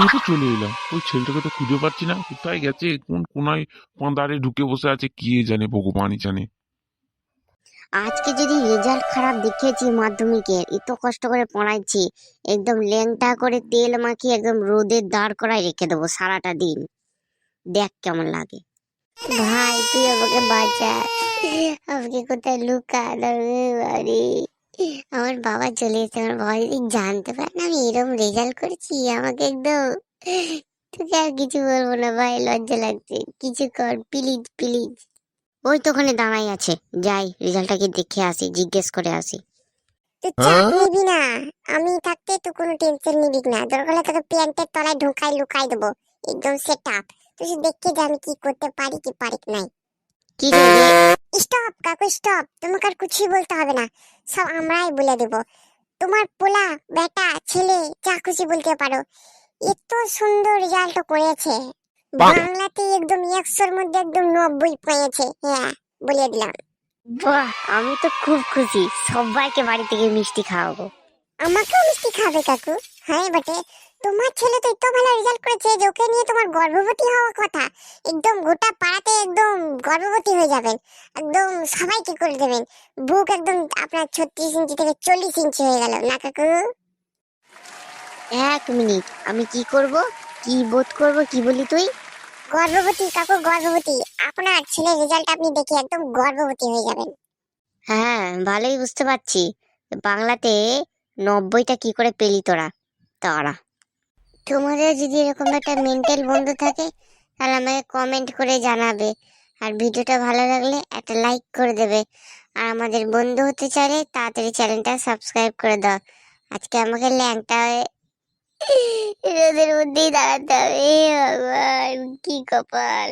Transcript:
নিয়ে তো চলে এলাম। ওই ছেলেটাকে তো খুঁজে পাচ্ছি না। কোথায় গেছে? কোন কোনায় পাঁদারে ঢুকে বসে আছে? কে জানে? ভগবানই জানে। আজকে যদি রেজাল্ট খারাপ দেখিয়েছি মাধ্যমিকের এত কষ্ট করে পড়াইছি, একদম ল্যাংটা করে তেল মাখিয়ে একদম রোদে দাঁড় করায় রেখে দেবো সারাটা দিন। দেখ কেমন লাগে। ভাই, তুই আমাকে বাঁচা। আমাকে কোথায় লুকা বাড়ি? আমার বাবা চলে এসেছে আমার বাবা যদি জানতে পারে না আমি এরকম রেজাল্ট করেছি আমাকে একদম তোকে আর কিছু বলব না ভাই লজ্জা লাগছে। কিছু কর প্লিজ প্লিজ ওই তো ওখানে দাঁড়াই আছে যাই রেজাল্টটাকে দেখে আসি জিজ্ঞেস করে আসি। তুই চাপ নিবি না আমি থাকতে তুই কোনো টেনশন নিবি না দরকার হলে তোকে প্যান্টের তলায় ঢোকাই লুকাই দেবো একদম সেট আপ তুই দেখে যা আমি কি করতে পারি কি পারি নাই। কি রে স্টপ কাকু স্টপ তোমাকে আর কিছুই বলতে হবে না। সব আমরাই বলে দেব। তোমার পোলা বেটা ছেলে যা খুশি বলতে পারো। এত সুন্দর রেজাল্ট করেছে। বাংলাতে একদম একশোর মধ্যে একদম নব্বই পেয়েছে। হ্যাঁ বলে দিলাম। বাহ আমি তো খুব খুশি। সবাইকে বাড়ি থেকে মিষ্টি খাওয়াবো। আমাকেও মিষ্টি খাবে কাকু। হ্যাঁ বটে। তোমার ছেলে তো এত ভালো রেজাল্ট করেছে যে ওকে নিয়ে তোমার গর্ভবতী হওয়ার কথা। একদম গোটা পাড়াতে একদম গর্ভবতী হয়ে যাবেন। একদম সবাইকে করে দেবেন। বুক একদম আপনার ছত্রিশ ইঞ্চি থেকে চল্লিশ ইঞ্চি হয়ে গেল। না কাকু? এক মিনিট। আমি কি করব? কি বোধ করব? কি বলি তুই? গর্ভবতী কাকু গর্ভবতী। আপনার ছেলের রেজাল্ট আপনি দেখে একদম গর্ভবতী হয়ে যাবেন। হ্যাঁ ভালোই বুঝতে পারছি। বাংলাতে নব্বইটা কি করে পেলি তোরা? তারা তোমাদের যদি এরকম একটা মেন্টাল বন্ধু থাকে, তাহলে আমাকে কমেন্ট করে জানাবে। আর ভিডিওটা ভালো লাগলে একটা লাইক করে দেবে। আর আমাদের বন্ধু হতে চাইলে তাড়াতাড়ি চ্যানেলটা সাবস্ক্রাইব করে দাও। আজকে আমাকে ল্যাংটা রোদের মধ্যেই দাঁড়াতে হবে। কি কপাল।